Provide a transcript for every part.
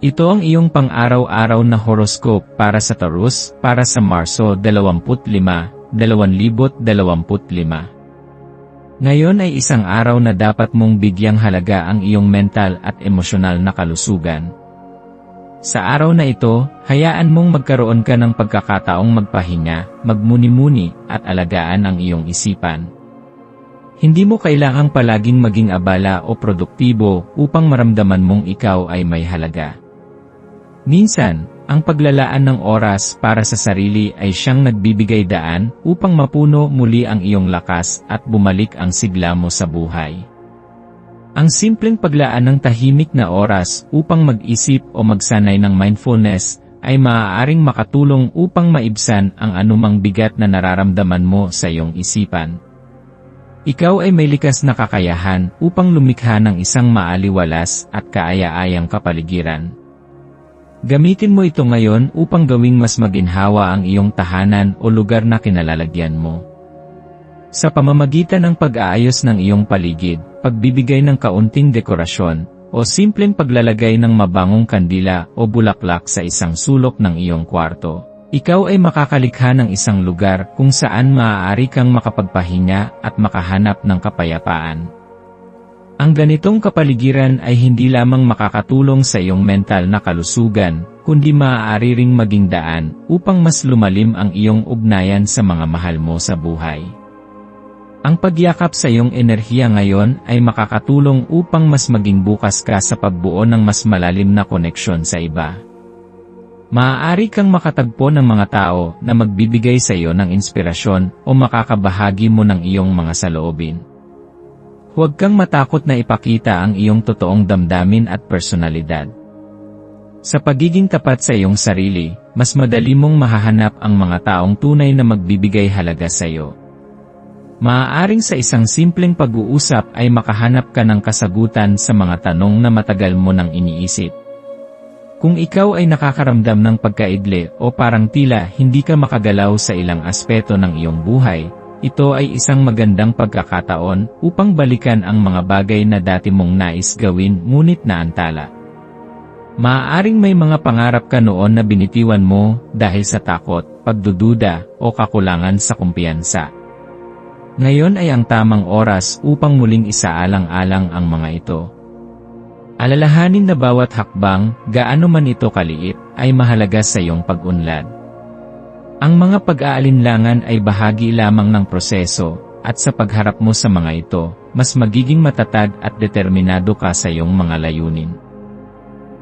Ito ang iyong pang-araw-araw na horoscope para sa Taurus para sa Marso 25, 2025. Ngayon ay isang araw na dapat mong bigyang halaga ang iyong mental at emosyonal na kalusugan. Sa araw na ito, hayaan mong magkaroon ka ng pagkakataong magpahinga, magmuni-muni, at alagaan ang iyong isipan. Hindi mo kailangang palaging maging abala o produktibo upang maramdaman mong ikaw ay may halaga. Minsan, ang paglalaan ng oras para sa sarili ay siyang nagbibigay daan upang mapuno muli ang iyong lakas at bumalik ang sigla mo sa buhay. Ang simpleng paglaan ng tahimik na oras upang mag-isip o magsanay ng mindfulness ay maaaring makatulong upang maibsan ang anumang bigat na nararamdaman mo sa iyong isipan. Ikaw ay may likas na kakayahan upang lumikha ng isang maaliwalas at kaaya-ayang kapaligiran. Gamitin mo ito ngayon upang gawing mas maginhawa ang iyong tahanan o lugar na kinalalagyan mo. Sa pamamagitan ng pag-aayos ng iyong paligid, pagbibigay ng kaunting dekorasyon, o simpleng paglalagay ng mabangong kandila o bulaklak sa isang sulok ng iyong kwarto, ikaw ay makakalikha ng isang lugar kung saan maaari kang makapagpahinga at makahanap ng kapayapaan. Ang ganitong kapaligiran ay hindi lamang makakatulong sa iyong mental na kalusugan, kundi maaari ring maging daan upang mas lumalim ang iyong ugnayan sa mga mahal mo sa buhay. Ang pagyakap sa iyong enerhiya ngayon ay makakatulong upang mas maging bukas ka sa pagbuo ng mas malalim na koneksyon sa iba. Maaari kang makatagpo ng mga tao na magbibigay sa iyo ng inspirasyon o makakabahagi mo ng iyong mga saloobin. Huwag kang matakot na ipakita ang iyong totoong damdamin at personalidad. Sa pagiging tapat sa iyong sarili, mas madali mong mahahanap ang mga taong tunay na magbibigay halaga sa iyo. Maaaring sa isang simpleng pag-uusap ay makahanap ka ng kasagutan sa mga tanong na matagal mo nang iniisip. Kung ikaw ay nakakaramdam ng pagkaidli o parang tila hindi ka makagalaw sa ilang aspeto ng iyong buhay, ito ay isang magandang pagkakataon upang balikan ang mga bagay na dati mong nais gawin ngunit naantala. Maaaring may mga pangarap ka noon na binitiwan mo dahil sa takot, pagdududa, o kakulangan sa kumpiyansa. Ngayon ay ang tamang oras upang muling isaalang-alang ang mga ito. Alalahanin na bawat hakbang, gaano man ito kaliit, ay mahalaga sa iyong pag-unlad. Ang mga pag-aalinlangan ay bahagi lamang ng proseso, at sa pagharap mo sa mga ito, mas magiging matatag at determinado ka sa iyong mga layunin.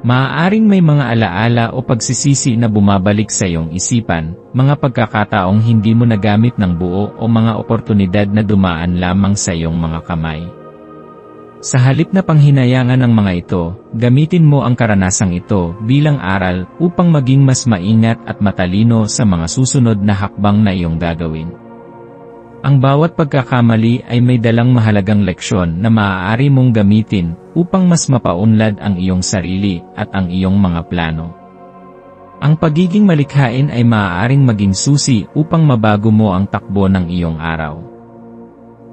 Maaaring may mga alaala o pagsisisi na bumabalik sa iyong isipan, mga pagkakataong hindi mo nagamit ng buo o mga oportunidad na dumaan lamang sa iyong mga kamay. Sa halip na panghinayangan ng mga ito, gamitin mo ang karanasang ito bilang aral upang maging mas maingat at matalino sa mga susunod na hakbang na iyong gagawin. Ang bawat pagkakamali ay may dalang mahalagang leksyon na maaari mong gamitin upang mas mapaunlad ang iyong sarili at ang iyong mga plano. Ang pagiging malikhain ay maaaring maging susi upang mabago mo ang takbo ng iyong araw.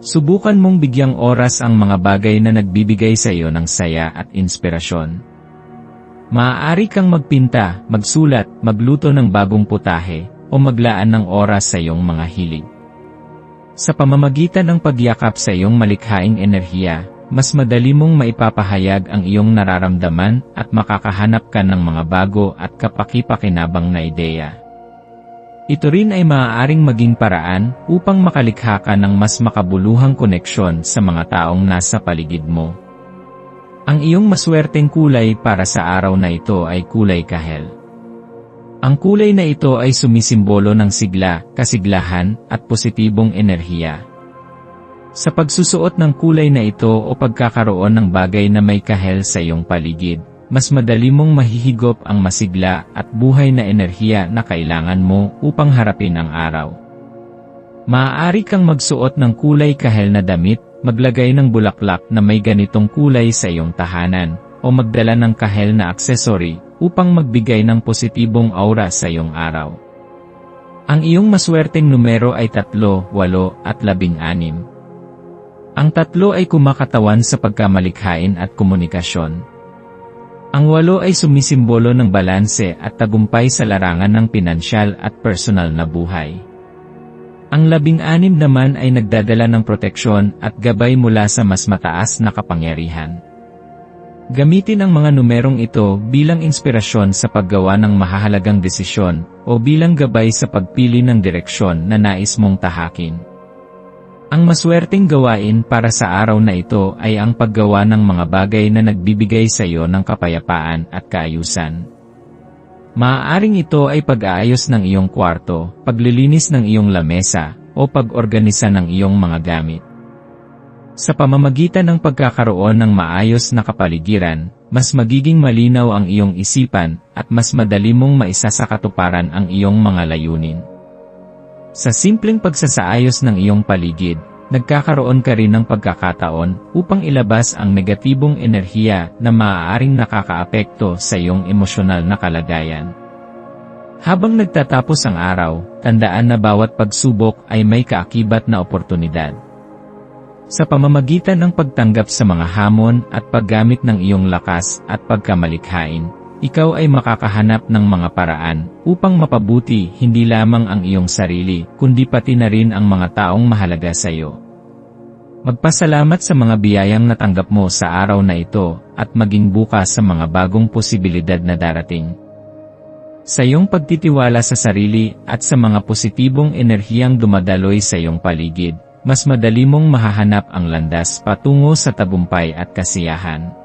Subukan mong bigyang oras ang mga bagay na nagbibigay sa iyo ng saya at inspirasyon. Maaari kang magpinta, magsulat, magluto ng bagong putahe, o maglaan ng oras sa iyong mga hilig. Sa pamamagitan ng pagyakap sa iyong malikhaing enerhiya, mas madali mong maipapahayag ang iyong nararamdaman at makakahanap ka ng mga bago at kapaki-pakinabang na ideya. Ito rin ay maaaring maging paraan upang makalikha ka ng mas makabuluhang koneksyon sa mga taong nasa paligid mo. Ang iyong maswerteng kulay para sa araw na ito ay kulay kahel. Ang kulay na ito ay sumisimbolo ng sigla, kasiglahan, at positibong enerhiya. Sa pagsusuot ng kulay na ito o pagkakaroon ng bagay na may kahel sa iyong paligid, mas madali mong mahihigop ang masigla at buhay na enerhiya na kailangan mo upang harapin ang araw. Maaari kang magsuot ng kulay kahel na damit, maglagay ng bulaklak na may ganitong kulay sa iyong tahanan, o magdala ng kahel na aksesory upang magbigay ng positibong aura sa iyong araw. Ang iyong maswerteng numero ay 3, 8 at 16. Ang tatlo ay kumakatawan sa pagkamalikhain at komunikasyon. Ang walo ay sumisimbolo ng balanse at tagumpay sa larangan ng pinansyal at personal na buhay. Ang labing-anim naman ay nagdadala ng proteksyon at gabay mula sa mas mataas na kapangyarihan. Gamitin ang mga numerong ito bilang inspirasyon sa paggawa ng mahahalagang desisyon o bilang gabay sa pagpili ng direksyon na nais mong tahakin. Ang maswerteng gawain para sa araw na ito ay ang paggawa ng mga bagay na nagbibigay sa iyo ng kapayapaan at kaayusan. Maaaring ito ay pag-aayos ng iyong kwarto, paglilinis ng iyong lamesa, o pag-organisa ng iyong mga gamit. Sa pamamagitan ng pagkakaroon ng maayos na kapaligiran, mas magiging malinaw ang iyong isipan at mas madali mong maisasakatuparan ang iyong mga layunin. Sa simpleng pagsasaayos ng iyong paligid, nagkakaroon ka rin ng pagkakataon upang ilabas ang negatibong enerhiya na maaaring nakakaapekto sa iyong emosyonal na kalagayan. Habang nagtatapos ang araw, tandaan na bawat pagsubok ay may kaakibat na oportunidad. Sa pamamagitan ng pagtanggap sa mga hamon at paggamit ng iyong lakas at pagkamalikhain, ikaw ay makakahanap ng mga paraan upang mapabuti hindi lamang ang iyong sarili, kundi pati na rin ang mga taong mahalaga sa iyo. Magpasalamat sa mga biyayang natanggap mo sa araw na ito at maging bukas sa mga bagong posibilidad na darating. Sa iyong pagtitiwala sa sarili at sa mga positibong enerhiyang dumadaloy sa iyong paligid, mas madali mong mahahanap ang landas patungo sa tabumpay at kasiyahan.